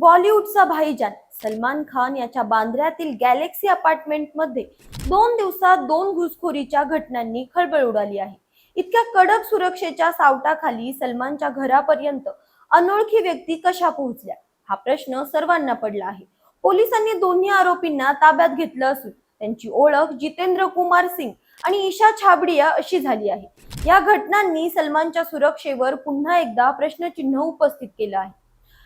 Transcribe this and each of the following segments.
बॉलिवूडचा भाईजान. सलमान खान याच्या बांद्र्यातील गॅलेक्सी अपार्टमेंटमध्ये दोन दिवसात दोन घुसखोरीच्या घटनांनी खळबळ उडाली आहे. इतक्या कडक सुरक्षेच्या सावटाखाली सलमानच्या घरापर्यंत अनोळखी व्यक्ती कशा पोहोचल्या? हा प्रश्न सर्वांना पडला आहे. पोलिसांनी दोन्ही आरोपींना ताब्यात घेतलं असून त्यांची ओळख जितेंद्र कुमार सिंग आणि ईशा छाबडिया अशी झाली आहे. या घटनांनी सलमानच्या सुरक्षेवर पुन्हा एकदा प्रश्नचिन्ह उपस्थित केलं आहे.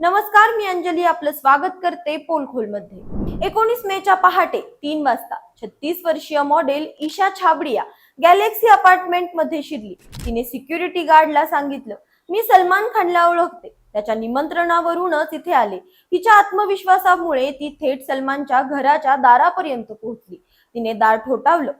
नमस्कार मी अंजली. आपलं स्वागत करते पोलखोलमध्ये एकोणीस मेच्या पहाटे तीन वाजता छत्तीस वर्षीय मॉडेल ईशा छाबडिया गॅलेक्सी अपार्टमेंटमध्ये शिरली. तिने सिक्युरिटी गार्डला सांगितलं मी सलमान खानला ओळखते. त्याच्या निमंत्रणावरूनच इथे आले. तिच्या आत्मविश्वासामुळे ती थेट सलमानच्या घराच्या दारापर्यंत पोहोचली. तिने दार ठोठावलं.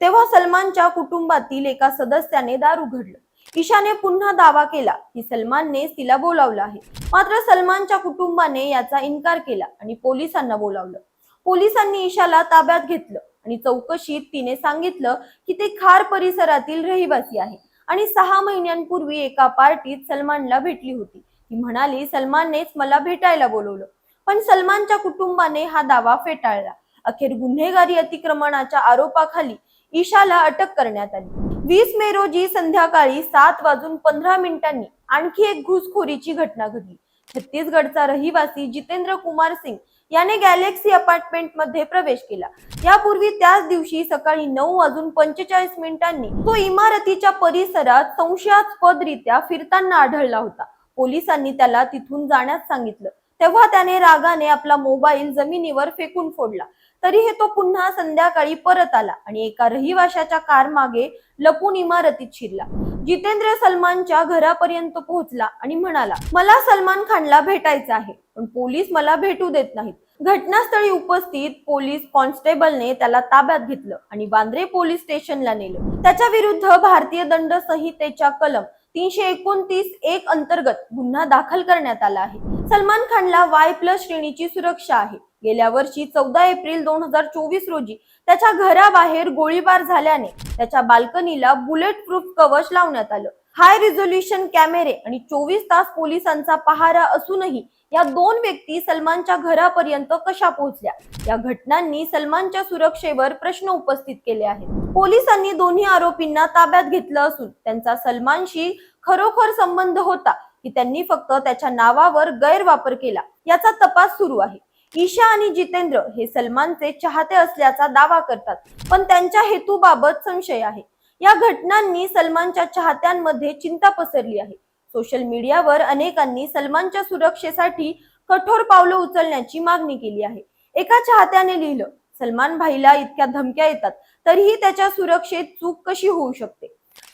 तेव्हा सलमानच्या कुटुंबातील एका सदस्याने दार उघडलं. ईशाने पुन्हा दावा केला की सलमानने तिला बोलावलं आहे. मात्र सलमानच्या कुटुंबाने याचा इन्कार केला आणि पोलिसांना बोलावलं. पोलिसांनी ईशाला ताब्यात घेतलं आणि चौकशीत तिने सांगितलं की ते खार परिसरातील रहिवासी आहे आणि सहा महिन्यांपूर्वी एका पार्टीत सलमानला भेटली होती. ती म्हणाली सलमाननेच मला भेटायला बोलवलं. पण सलमानच्या कुटुंबाने हा दावा फेटाळला. अखेर गुन्हेगारी अतिक्रमणाच्या आरोपाखाली ईशाला अटक करण्यात आली. वीस मे रोजी संध्याकाळी सात वाजून पंधरा मिनिटांनी आणखी एक घुसखोरीची घटना घडली. छत्तीसगडचा रहिवासी जितेंद्र कुमार सिंग याने गॅलेक्सी अपार्टमेंटमध्ये प्रवेश केला. यापूर्वी त्याच दिवशी सकाळी नऊ वाजून पंचेचाळीस मिनिटांनी तो इमारतीच्या परिसरात संशयास्पदरित्या फिरताना आढळला होता. पोलिसांनी त्याला तिथून जाण्यास सांगितलं. तेव्हा त्याने रागाने आपला मोबाईल जमिनीवर फेकून फोडला. तरीही तो पुन्हा संध्याकाळी परत आला आणि एका रहिवाशाच्या कार मागे लपून इमारतीत शिरला. जितेंद्र सलमानच्या घरापर्यंत पोहोचला आणि म्हणाला मला सलमान खानला भेटायचं आहे पण पोलीस मला भेटू देत नाहीत. घटनास्थळी उपस्थित पोलीस कॉन्स्टेबलने त्याला ताब्यात घेतलं आणि वांद्रे पोलीस स्टेशनला नेलं. त्याच्या विरुद्ध भारतीय दंड संहितेच्या कलम तीनशे एकोणतीस एक अंतर्गत गुन्हा दाखल करण्यात आला आहे. सलमान खानला वाय प्लस श्रेणीची सुरक्षा आहे. गेल्या वर्षी चौदा एप्रिल दोन हजार चोवीस रोजी त्याच्या घराबाहेर गोळीबार झाल्याने त्याच्या बाल्कनीला बुलेट प्रूफ कवच लावण्यात आलं. हाय रिझोल्युशन कॅमेरे आणि चोवीस तास पोलिसांचा पहारा असूनही या दोन व्यक्ती सलमानच्या घरापर्यंत कशा पोहोचल्या? या घटनांनी सलमानच्या सुरक्षेवर प्रश्न उपस्थित केले आहेत. पोलिसांनी दोन्ही आरोपींना ताब्यात घेतलं असून त्यांचा सलमानशी खरोखर संबंध होता की त्यांनी फक्त त्याच्या नावावर गैरवापर केला याचा तपास सुरू आहे. ईशा आणि जितेंद्र हे सलमानचे चाहते असल्याचा दावा करतात. पण त्यांच्या हेतूबाबत संशय आहे. या घटनांनी सलमानच्या चाहत्यांमध्ये चिंता पसरली आहे. सोशल मीडियावर अनेकांनी सलमानच्या सुरक्षेसाठी कठोर पावलं उचलण्याची मागणी केली आहे. एका चाहत्याने लिहिलं सलमान भाईला इतक्या धमक्या येतात तरीही त्याच्या सुरक्षेत चूक कशी होऊ शकते?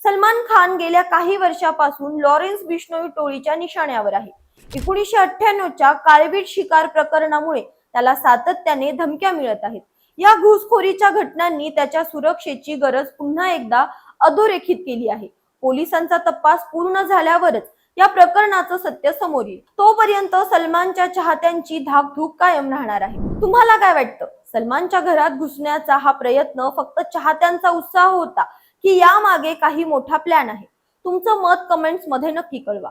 सलमान खान गेल्या काही वर्षापासून लॉरेन्स बिष्णोई टोळीच्या निशाण्यावर आहे. एकोणीसशे अठ्ठ्याण्णवच्या काळवीट शिकार प्रकरणामुळे त्याला सातत्याने धमक्या मिळत आहेत. या घुसखोरीच्या घटनांनी त्याच्या सुरक्षेची गरज पुन्हा एकदा अधोरेखित केली आहे. पोलिसांचा तपास पूर्ण झाल्यावरच या प्रकरणाचं सत्य समोर येईल. तोपर्यंत सलमानच्या चाहत्यांची धाकधूक कायम राहणार आहे. तुम्हाला काय वाटतं? सलमानच्या घरात घुसण्याचा हा प्रयत्न फक्त चाहत्यांचा उत्साह होता की यामागे काही मोठा प्लॅन आहे? तुमचं मत कमेंट्समध्ये नक्की कळवा.